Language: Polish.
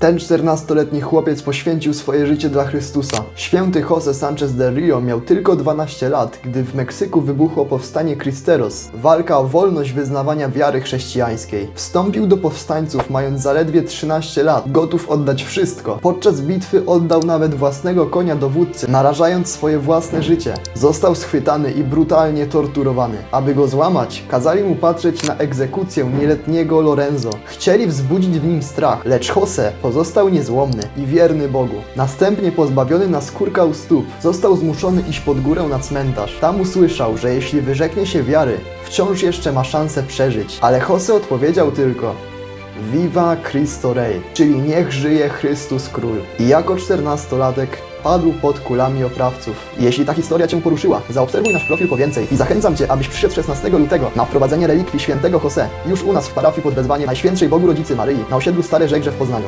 Ten 14-letni chłopiec poświęcił swoje życie dla Chrystusa. Święty José Sanchez del Rio miał tylko 12 lat, gdy w Meksyku wybuchło powstanie Cristeros, walka o wolność wyznawania wiary chrześcijańskiej. Wstąpił do powstańców mając zaledwie 13 lat, gotów oddać wszystko. Podczas bitwy oddał nawet własnego konia dowódcy, narażając swoje własne życie. Został schwytany i brutalnie torturowany. Aby go złamać, kazali mu patrzeć na egzekucję nieletniego Lorenzo. Chcieli wzbudzić w nim strach, lecz Jose pozostał niezłomny i wierny Bogu. Następnie pozbawiony naskórka u stóp, został zmuszony iść pod górę na cmentarz. Tam usłyszał, że jeśli wyrzeknie się wiary, wciąż jeszcze ma szansę przeżyć. Ale Jose odpowiedział tylko Viva Cristo Rey, czyli niech żyje Chrystus Król. I jako czternastolatek padł pod kulami oprawców. Jeśli ta historia Cię poruszyła, zaobserwuj nasz profil po więcej i zachęcam Cię, abyś przyszedł 16 lutego na wprowadzenie relikwii świętego Jose, już u nas w parafii pod wezwaniem Najświętszej Bogu Rodzicy Maryi, na osiedlu Stare Żegrze w Poznaniu.